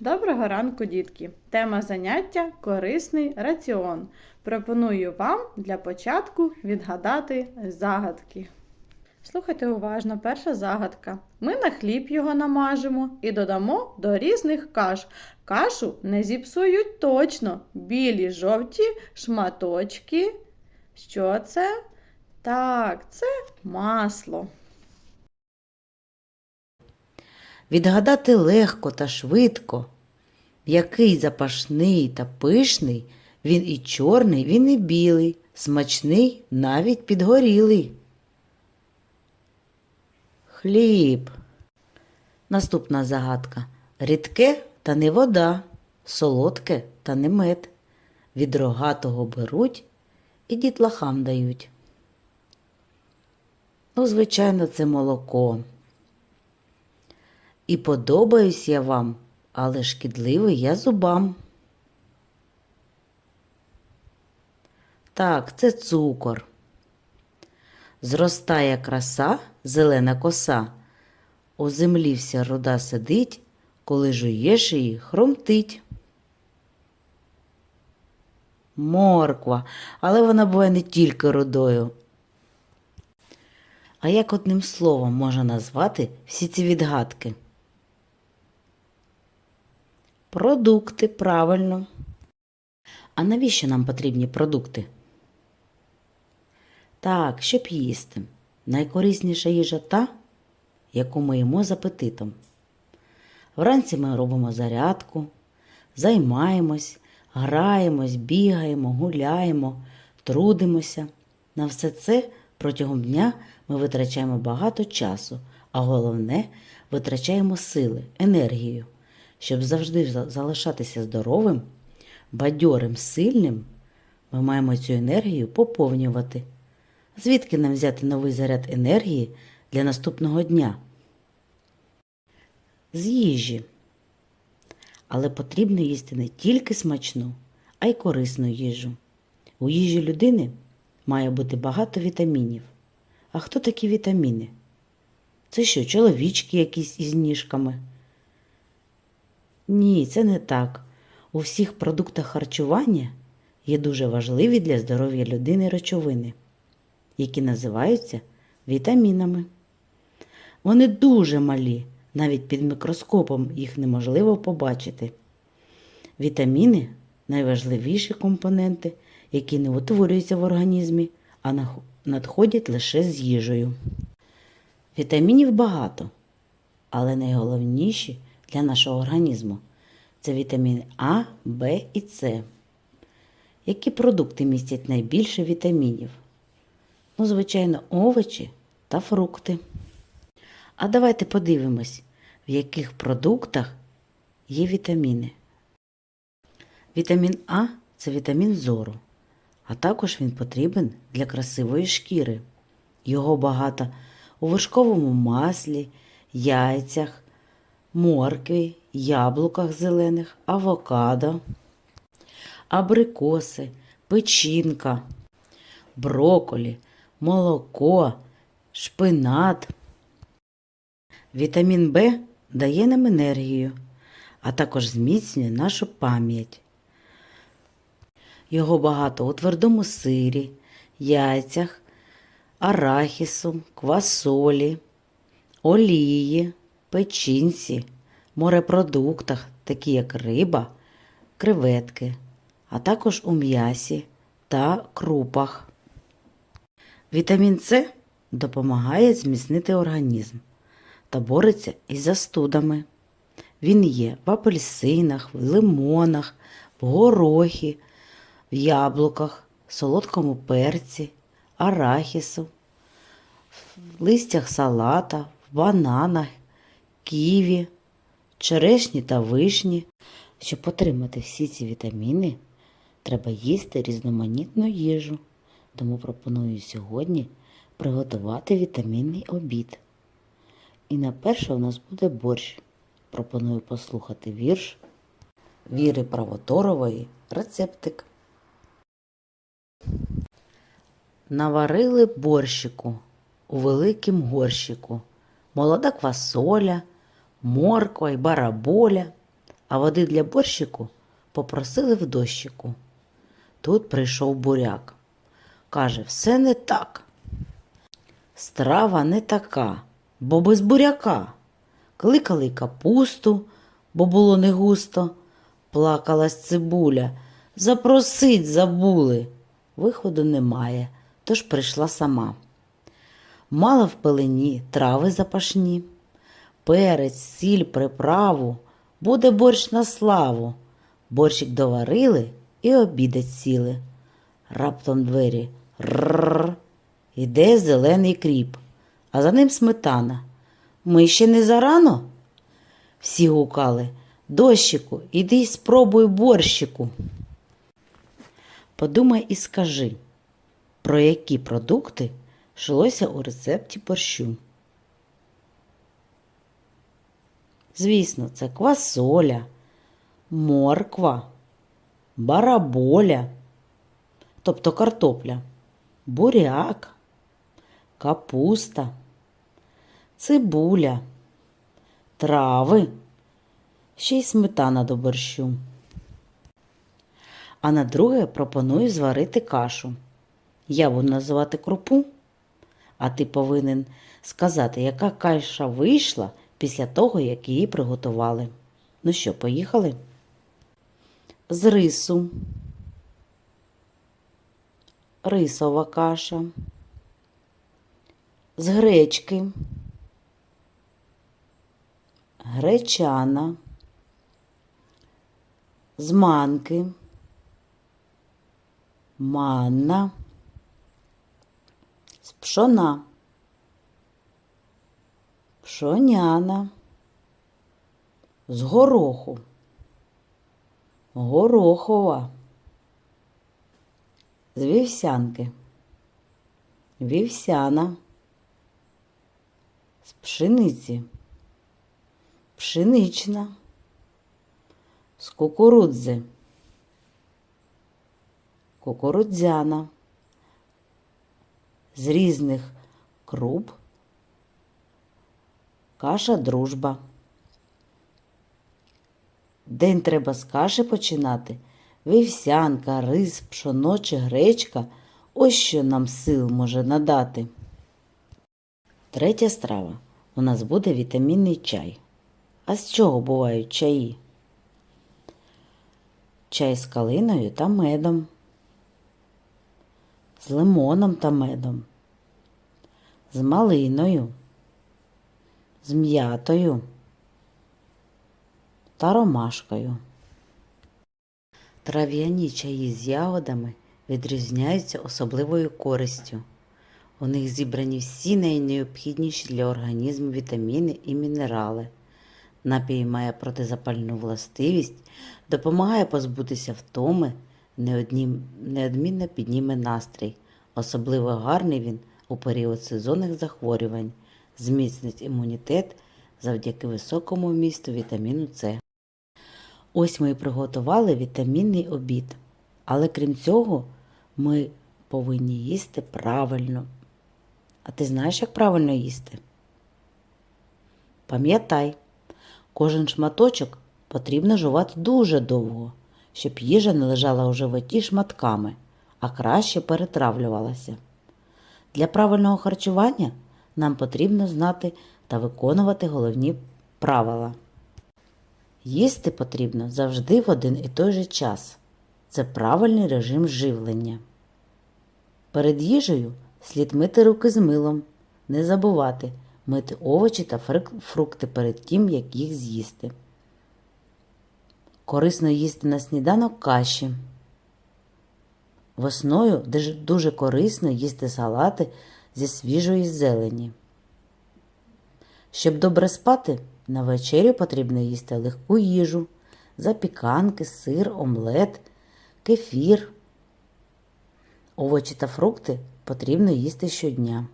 Доброго ранку, дітки! Тема заняття корисний раціон. Пропоную вам для початку відгадати загадки. Слухайте уважно, перша загадка. Ми на хліб його намажемо і додамо до різних каш. Кашу не зіпсують точно. Білі жовті шматочки. Що це? Так, це масло. Відгадати легко та швидко, який запашний та пишний, він і чорний, він і білий, смачний, навіть підгорілий. Хліб. Наступна загадка. Рідке та не вода, солодке та не мед. Від рогатого беруть і дітлахам дають. Ну, звичайно, це молоко. І подобаюсь я вам, але шкідливий я зубам. Так, це цукор. Зростає краса, зелена коса. У землі вся руда сидить, коли жуєш її, хромтить. Морква, але вона буває не тільки рудою. А як одним словом можна назвати всі ці відгадки? Продукти, правильно. А навіщо нам потрібні продукти? Так, щоб їсти. Найкорисніша їжа та, яку ми їмо з апетитом. Вранці ми робимо зарядку, займаємось, граємось, бігаємо, гуляємо, трудимося. На все це протягом дня ми витрачаємо багато часу, а головне витрачаємо сили, енергію. Щоб завжди залишатися здоровим, бадьорим, сильним, ми маємо цю енергію поповнювати. Звідки нам взяти новий заряд енергії для наступного дня? З їжі. Але потрібно їсти не тільки смачну, а й корисну їжу. У їжі людини має бути багато вітамінів. А хто такі вітаміни? Це що, чоловічки якісь із ніжками? Ні, це не так. У всіх продуктах харчування є дуже важливі для здоров'я людини речовини, які називаються вітамінами. Вони дуже малі, навіть під мікроскопом їх неможливо побачити. Вітаміни найважливіші компоненти, які не утворюються в організмі, а надходять лише з їжею. Вітамінів багато, але найголовніші для нашого організму це вітаміни А, В і С. Які продукти містять найбільше вітамінів? Ну, звичайно, овочі та фрукти. А давайте подивимось, в яких продуктах є вітаміни. Вітамін А це вітамін зору, а також він потрібен для красивої шкіри. Його багато у вершковому маслі, яйцях, моркві, яблуках зелених, авокадо, абрикоси, печінка, броколі, молоко, шпинат. Вітамін В дає нам енергію, а також зміцнює нашу пам'ять. Його багато у твердому сирі, яйцях, арахісу, квасолі, олії, печінці, морепродуктах, такі як риба, креветки, а також у м'ясі та крупах. Вітамін С допомагає зміцнити організм та бореться із застудами. Він є в апельсинах, в лимонах, в горохі, в яблуках, солодкому перці, арахісу, в листях салата, в бананах, ківі, черешні та вишні. Щоб отримати всі ці вітаміни, треба їсти різноманітну їжу. Тому пропоную сьогодні приготувати вітамінний обід. І на перше у нас буде борщ. Пропоную послухати вірш Віри Правоторової рецептик. Наварили борщику у великім горщику. Молода квасоля, морква й бараболя, а води для борщику попросили в дощику. Тут прийшов буряк. Каже, все не так. Страва не така, бо без буряка. Кликали капусту, бо було не густо. Плакалась цибуля. Запросить забули. Виходу немає, тож прийшла сама. Мала в пелені трави запашні, перець, сіль, приправу, буде борщ на славу. Борщик доварили і обідать сіли. Раптом двері рррр. Іде зелений кріп, а за ним сметана. Ми ще не зарано? Всі гукали. Дощику, іди й спробуй борщику. Подумай і скажи, про які продукти йшлося у рецепті борщу. Звісно, це квасоля, морква, бараболя, тобто картопля, буряк, капуста, цибуля, трави, ще й сметана до борщу. А на друге пропоную зварити кашу. Я буду називати крупу, а ти повинен сказати, яка каша вийшла після того, як її приготували. Ну що, поїхали? З рису, рисова каша, з гречки, гречана, з манки, манна, з пшона, пшоняна, з гороху, горохова, з вівсянки, вівсяна, з пшениці, пшенична, з кукурудзи, кукурудзяна, з різних круп, каша дружба. День треба з каші починати. Вівсянка, рис, пшоно чи гречка ось що нам сил може надати. Третя страва. У нас буде вітамінний чай. А з чого бувають чаї? Чай з калиною та медом, з лимоном та медом, з малиною, з м'ятою та ромашкою. Трав'яні чаї з ягодами відрізняються особливою користю. У них зібрані всі найнеобхідніші для організму вітаміни і мінерали. Напій має протизапальну властивість, допомагає позбутися втоми, неодмінно підніме настрій. Особливо гарний він у період сезонних захворювань, зміцнить імунітет завдяки високому вмісту вітаміну С. Ось ми і приготували вітамінний обід. Але крім цього, ми повинні їсти правильно. А ти знаєш, як правильно їсти? Пам'ятай, кожен шматочок потрібно жувати дуже довго, щоб їжа не лежала у животі шматками, а краще перетравлювалася. Для правильного харчування нам потрібно знати та виконувати головні правила. Їсти потрібно завжди в один і той же час. Це правильний режим живлення. Перед їжею слід мити руки з милом, не забувати мити овочі та фрукти перед тим, як їх з'їсти. Корисно їсти на сніданок каші. Весною дуже- корисно їсти салати зі свіжої зелені. Щоб добре спати, на вечерю потрібно їсти легку їжу, запіканки, сир, омлет, кефір. Овочі та фрукти потрібно їсти щодня.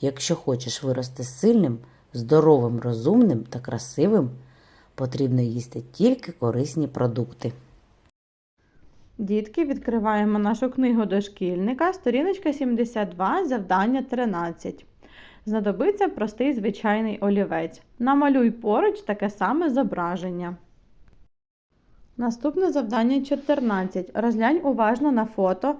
Якщо хочеш вирости сильним, здоровим, розумним та красивим, потрібно їсти тільки корисні продукти. Дітки, відкриваємо нашу книгу дошкільника, сторіночка 72, завдання 13. Знадобиться простий звичайний олівець. Намалюй поруч таке саме зображення. Наступне завдання 14. Розглянь уважно на фото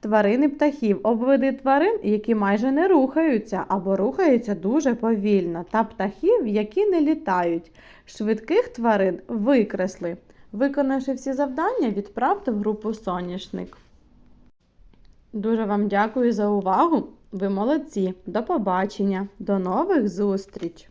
тварини птахів. Обведи тварин, які майже не рухаються або рухаються дуже повільно, та птахів, які не літають. Швидких тварин викресли. Виконавши всі завдання, відправте в групу соняшник. Дуже вам дякую за увагу. Ви молодці. До побачення. До нових зустріч!